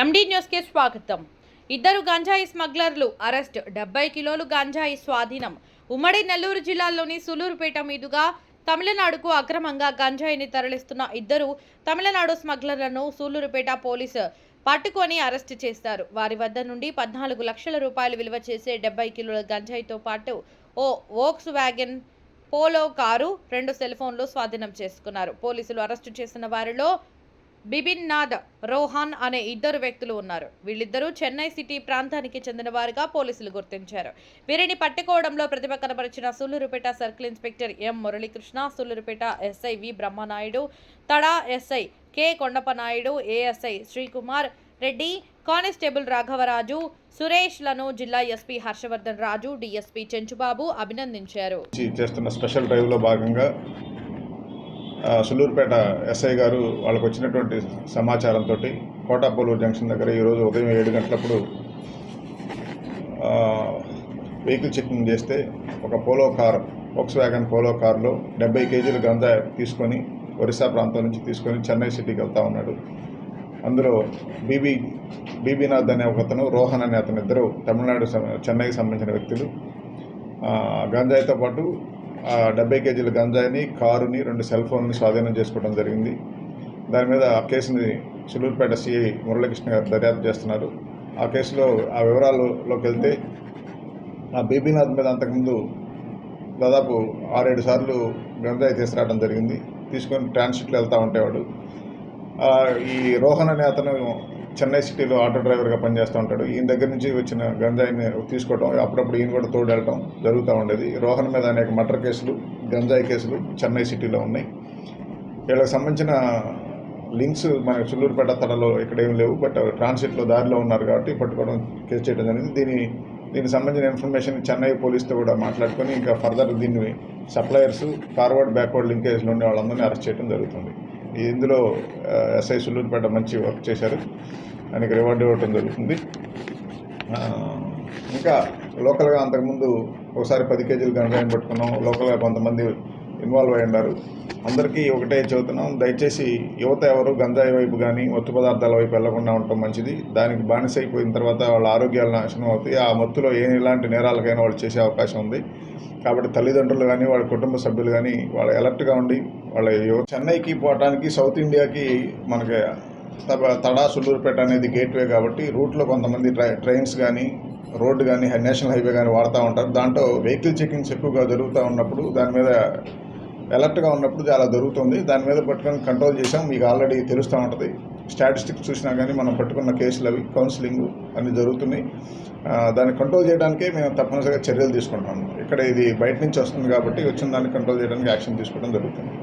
ఎండి న్యూస్కి స్వాగతం. ఇద్దరు గంజాయి స్మగ్లర్లు అరెస్ట్. డెబ్బై కిలోలు గంజాయి స్వాధీనం. ఉమ్మడి నెల్లూరు జిల్లాలోని సులూరుపేట మీదుగా తమిళనాడుకు అక్రమంగా గంజాయిని తరలిస్తున్న ఇద్దరు తమిళనాడు స్మగ్లర్లను సూలూరుపేట పోలీసు పట్టుకొని అరెస్ట్ చేస్తారు వారి వద్ద నుండి పద్నాలుగు లక్షల రూపాయలు విలువ చేసే డెబ్బై కిలోల గంజాయితో పాటు ఓ వోక్స్ వ్యాగన్ పోలో కారు రెండు సెల్ ఫోన్లు స్వాధీనం చేసుకున్నారు. పోలీసులు అరెస్టు చేసిన వారిలో బిబిన్ నాథ్ రోహాన్ అనే ఇద్దరు వ్యక్తులు ఉన్నారు. వీళ్ళిద్దరూ చెన్నై సిటీ ప్రాంతానికి చెందిన వారుగా పోలీసులు గుర్తించారు. వీరిని పట్టుకోవడంలో ప్రతిభ కనబరిచిన Sullurpeta circle inspector M Muralikrishna Sullurpeta SI V Brahmanaidu Tada SI K Kondapanaidu ASI Sreekumar Reddy constable Raghavaraju సురేష్లను జిల్లా ఎస్పీ హర్షవర్ధన్ రాజు డిఎస్పీ చెంచుబాబు అభినందించారు. చేస్తున్న స్పెషల్ డ్రైవ్లో భాగంగా సులూరుపేట ఎస్ఐ గారు వాళ్ళకు వచ్చినటువంటి సమాచారంతో కోటాపోలూరు జంక్షన్ దగ్గర ఈరోజు ఉదయం ఏడు గంటలప్పుడు వెహికల్ చెకింగ్ చేస్తే ఒక polo car Volkswagen polo కారులో డెబ్బై కేజీల గంజా తీసుకొని ఒరిస్సా ప్రాంతం నుంచి తీసుకొని చెన్నై సిటీకి వెళ్తా ఉన్నాడు. అందులో బీబీ బీబీనాథ్ అనే ఒకతను రోహన్ అనే అతను ఇద్దరు తమిళనాడు చెన్నైకి సంబంధించిన వ్యక్తులు. గంజాయితో పాటు డెబ్బై కేజీల గంజాయిని కారుని రెండు సెల్ ఫోన్ని స్వాధీనం చేసుకోవడం జరిగింది. దాని మీద ఆ కేసుని సులూరుపేట సిఐ మురళీకృష్ణ గారు దర్యాప్తు చేస్తున్నారు. ఆ కేసులో ఆ వివరాలలోకి వెళ్తే ఆ బీబీనాథ్ మీద అంతకుముందు దాదాపు ఆరేడు సార్లు గంజాయి తీసుకురావడం జరిగింది. తీసుకొని ట్రాన్సిట్లో వెళ్తూ ఉండేవాడు. ఈ రోహన్ అనే అతను చెన్నై సిటీలో ఆటో డ్రైవర్గా పనిచేస్తూ ఉంటాడు. ఈయన దగ్గర నుంచి వచ్చిన గంజాయిని తీసుకోవడం అప్పుడప్పుడు ఈయన కూడా తోడు వెళ్ళటం జరుగుతూ ఉండేది. రోహన్ మీద అనేక మర్డర్ కేసులు గంజాయి కేసులు చెన్నై సిటీలో ఉన్నాయి. వీళ్ళకి సంబంధించిన లింక్స్ మన చుల్లూరుపేట తడలో ఇక్కడేం లేవు. బట్ ట్రాన్సిట్లో దారిలో ఉన్నారు కాబట్టి పట్టుకోవడం కేసు చేయడం జరిగింది. దీని దీనికి సంబంధించిన ఇన్ఫర్మేషన్ చెన్నై పోలీస్తో కూడా మాట్లాడుకొని ఇంకా ఫర్దర్ దీన్ని సప్లయర్స్ ఫార్వర్డ్ బ్యాక్వర్డ్ లింకేజ్లో ఉండే వాళ్ళందరినీ అరెస్ట్ చేయడం జరుగుతుంది. ఇందులో ఎస్ఐ సుల్లూరుపేట మంచి వర్క్ చేశారు. ఆయనకి రివార్డు ఇవ్వటం జరుగుతుంది. ఇంకా లోకల్గా అంతకుముందు ఒకసారి పది కేజీలు గంజాయిని పట్టుకున్నాం లోకల్గా కొంతమంది ఇన్వాల్వ్ అయి ఉన్నారు. అందరికీ ఒకటే చెబుతున్నాం దయచేసి యువత ఎవరు గంజాయి వైపు కానీ మత్తు పదార్థాల వైపు వెళ్ళకుండా ఉండటం మంచిది. దానికి బానిస అయిపోయిన తర్వాత వాళ్ళ ఆరోగ్యాలు నాశనం అవుతాయి. ఆ మత్తులో ఏ ఇలాంటి నేరాలకైనా వాళ్ళు చేసే అవకాశం ఉంది. కాబట్టి తల్లిదండ్రులు కానీ వాళ్ళ కుటుంబ సభ్యులు కానీ వాళ్ళు అలర్ట్గా ఉండి వాళ్ళ చెన్నైకి పోవటానికి సౌత్ ఇండియాకి మనకి తడా సుల్లూరుపేట అనేది గేట్వే కాబట్టి రూట్లో కొంతమంది ట్రై ట్రైన్స్ కానీ రోడ్డు కానీ నేషనల్ హైవే కానీ వాడుతూ ఉంటారు. దాంట్లో వెహికల్ చెకింగ్స్ ఎక్కువగా జరుగుతూ ఉన్నప్పుడు దాని మీద అలర్ట్గా ఉన్నప్పుడు అలా జరుగుతుంది. దాని మీద పట్టుకొని కంట్రోల్ చేసాం మీకు ఆల్రెడీ తెలుస్తూ ఉంటుంది. స్టాటిస్టిక్స్ చూసినా కానీ మనం పట్టుకున్న కేసులు అవి కౌన్సిలింగ్ అన్ని జరుగుతున్నాయి. దాన్ని కంట్రోల్ చేయడానికే మేము తప్పనిసరిగా చర్యలు తీసుకుంటాము ఇక్కడ ఇది బయట నుంచి వస్తుంది కాబట్టి వచ్చిన దాన్ని కంట్రోల్ చేయడానికి యాక్షన్ తీసుకోవడం జరుగుతుంది.